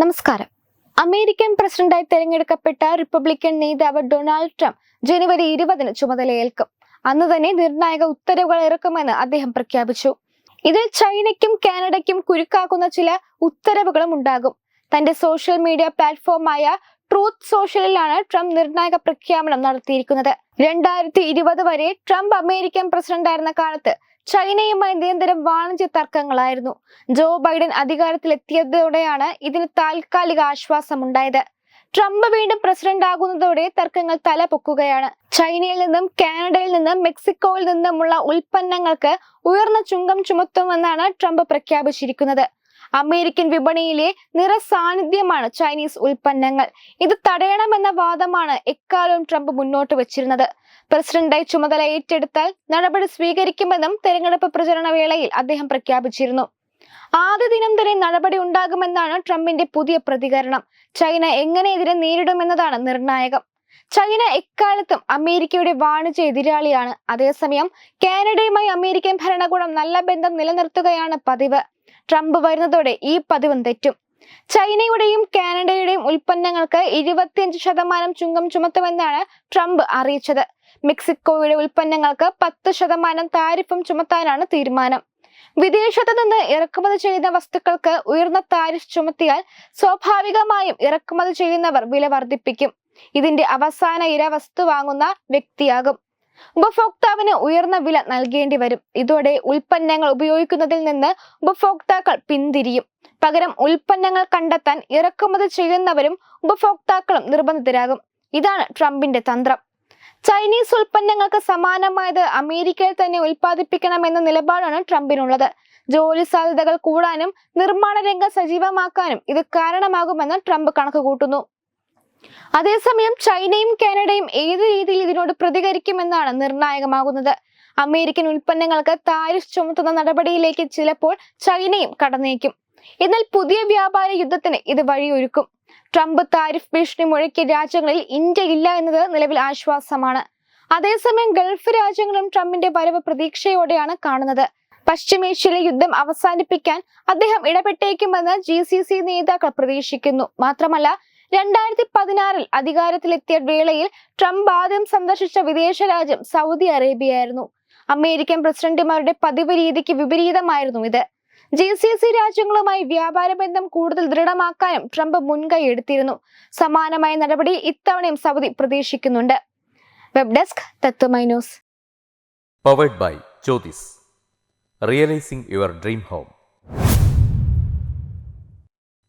നമസ്കാരം. അമേരിക്കൻ പ്രസിഡന്റായി തെരഞ്ഞെടുക്കപ്പെട്ട റിപ്പബ്ലിക്കൻ നേതാവ് ഡൊണാൾഡ് ട്രംപ് ജനുവരി ഇരുപതിന് ചുമതലയേൽക്കും. അന്ന് തന്നെ നിർണായക ഉത്തരവുകൾ ഇറക്കുമെന്ന് അദ്ദേഹം പ്രഖ്യാപിച്ചു. ഇതിൽ ചൈനയ്ക്കും കാനഡയ്ക്കും കുരുക്കാക്കുന്ന ചില ഉത്തരവുകളും ഉണ്ടാകും. തന്റെ സോഷ്യൽ മീഡിയ പ്ലാറ്റ്ഫോമായ ട്രൂത്ത് സോഷ്യലിലാണ് ട്രംപ് നിർണായക പ്രഖ്യാപനം നടത്തിയിരിക്കുന്നത്. രണ്ടായിരത്തി ഇരുപത് വരെ ട്രംപ് അമേരിക്കൻ പ്രസിഡന്റായിരുന്ന കാലത്ത് ചൈനയുമായി നിരന്തരം വാണിജ്യ തർക്കങ്ങളായിരുന്നു. ജോ ബൈഡൻ അധികാരത്തിലെത്തിയതോടെയാണ് ഇതിന് താൽക്കാലിക ആശ്വാസമുണ്ടായത്. ട്രംപ് വീണ്ടും പ്രസിഡന്റ് ആകുന്നതോടെ തർക്കങ്ങൾ തലപൊക്കുകയാണ്. ചൈനയിൽ നിന്നും കാനഡയിൽ നിന്നും മെക്സിക്കോയിൽ നിന്നുമുള്ള ഉൽപ്പന്നങ്ങൾക്ക് ഉയർന്ന ചുങ്കം ചുമത്തുമെന്നാണ് ട്രംപ് പ്രഖ്യാപിച്ചിരിക്കുന്നത്. അമേരിക്കൻ വിപണിയിലെ നിറസാന്നിധ്യമാണ് ചൈനീസ് ഉൽപ്പന്നങ്ങൾ. ഇത് തടയണമെന്ന വാദമാണ് എക്കാലവും ട്രംപ് മുന്നോട്ട് വെച്ചിരുന്നത്. പ്രസിഡന്റായി ചുമതല ഏറ്റെടുത്താൽ നടപടി സ്വീകരിക്കുമെന്നും തെരഞ്ഞെടുപ്പ് പ്രചരണ വേളയിൽ അദ്ദേഹം പ്രഖ്യാപിച്ചിരുന്നു. ആദ്യ ദിനം തന്നെ നടപടി ഉണ്ടാകുമെന്നാണ് ട്രംപിന്റെ പുതിയ പ്രതികരണം. ചൈന എങ്ങനെ ഇതിനെ നേരിടുമെന്നതാണ് നിർണായകം. ചൈന എക്കാലത്തും അമേരിക്കയുടെ വാണിജ്യ എതിരാളിയാണ്. അതേസമയം കാനഡയുമായി അമേരിക്കൻ ഭരണകൂടം നല്ല ബന്ധം നിലനിർത്തുകയാണ് പതിവ്. ട്രംപ് വരുന്നതോടെ ഈ പതിവും തെറ്റും. ചൈനയുടെയും കാനഡയുടെയും ഉൽപ്പന്നങ്ങൾക്ക് ഇരുപത്തിയഞ്ച് ശതമാനം ചുങ്കം ചുമത്തുമെന്നാണ് ട്രംപ് അറിയിച്ചത്. മെക്സിക്കോയുടെ ഉൽപ്പന്നങ്ങൾക്ക് പത്ത് ശതമാനം താരിഫും ചുമത്താനാണ് തീരുമാനം. വിദേശത്ത് നിന്ന് ഇറക്കുമതി ചെയ്യുന്ന വസ്തുക്കൾക്ക് ഉയർന്ന താരിഫ് ചുമത്തിയാൽ സ്വാഭാവികമായും ഇറക്കുമതി ചെയ്യുന്നവർ വില വർദ്ധിപ്പിക്കും. ഇതിന്റെ അവസാന ഇര വസ്തു വാങ്ങുന്ന വ്യക്തിയാകും. ഉപഭോക്താവിന് ഉയർന്ന വില നൽകേണ്ടി വരും. ഇതോടെ ഉൽപ്പന്നങ്ങൾ ഉപയോഗിക്കുന്നതിൽ നിന്ന് ഉപഭോക്താക്കൾ പിന്തിരിയും. പകരം ഉൽപ്പന്നങ്ങൾ കണ്ടെത്താൻ ഇറക്കുമതി ചെയ്യുന്നവരും ഉപഭോക്താക്കളും നിർബന്ധിതരാകും. ഇതാണ് ട്രംപിന്റെ തന്ത്രം. ചൈനീസ് ഉൽപ്പന്നങ്ങൾക്ക് സമാനമായത് അമേരിക്കയിൽ തന്നെ ഉൽപ്പാദിപ്പിക്കണമെന്ന നിലപാടാണ് ട്രംപിനുള്ളത്. ജോലി സാധ്യതകൾ കൂടാനും നിർമ്മാണ രംഗം സജീവമാക്കാനും ഇത് കാരണമാകുമെന്ന് ട്രംപ് കണക്കുകൂട്ടുന്നു. അതേസമയം ചൈനയും കാനഡയും ഏത് രീതിയിൽ ഇതിനോട് പ്രതികരിക്കുമെന്നാണ് നിർണായകമാകുന്നത്. അമേരിക്കൻ ഉൽപ്പന്നങ്ങൾക്ക് താരിഫ് ചുമത്തുന്ന നടപടിയിലേക്ക് ചിലപ്പോൾ ചൈനയും കടന്നേക്കും. എന്നാൽ പുതിയ വ്യാപാര യുദ്ധത്തിന് ഇത് വഴിയൊരുക്കും. ട്രംപ് താരിഫ് ഭീഷണി മുഴക്കിയ രാജ്യങ്ങളിൽ ഇന്ത്യ ഇല്ല എന്നത് നിലവിൽ ആശ്വാസമാണ്. അതേസമയം ഗൾഫ് രാജ്യങ്ങളും ട്രംപിന്റെ വരവ് പ്രതീക്ഷയോടെയാണ് കാണുന്നത്. പശ്ചിമേഷ്യയിലെ യുദ്ധം അവസാനിപ്പിക്കാൻ അദ്ദേഹം ഇടപെട്ടേക്കുമെന്ന് ജി സി സി നേതാക്കൾ പ്രതീക്ഷിക്കുന്നു. മാത്രമല്ല രണ്ടായിരത്തി പതിനാറിൽ അധികാരത്തിലെത്തിയ വേളയിൽ ട്രംപ് ആദ്യം സന്ദർശിച്ച വിദേശ രാജ്യം സൗദി അറേബ്യയായിരുന്നു. അമേരിക്കൻ പ്രസിഡന്റുമാരുടെ പതിവ് രീതിക്ക് വിപരീതമായിരുന്നു ഇത്. ജി സി സി രാജ്യങ്ങളുമായി വ്യാപാര ബന്ധം കൂടുതൽ ദൃഢമാക്കാനും ട്രംപ് മുൻകൈ എടുത്തിരുന്നു. സമാനമായ നടപടി ഇത്തവണയും സൗദി പ്രതീക്ഷിക്കുന്നുണ്ട്. Web desk Tatwamayi news. Powered by Jyothis realising your dream home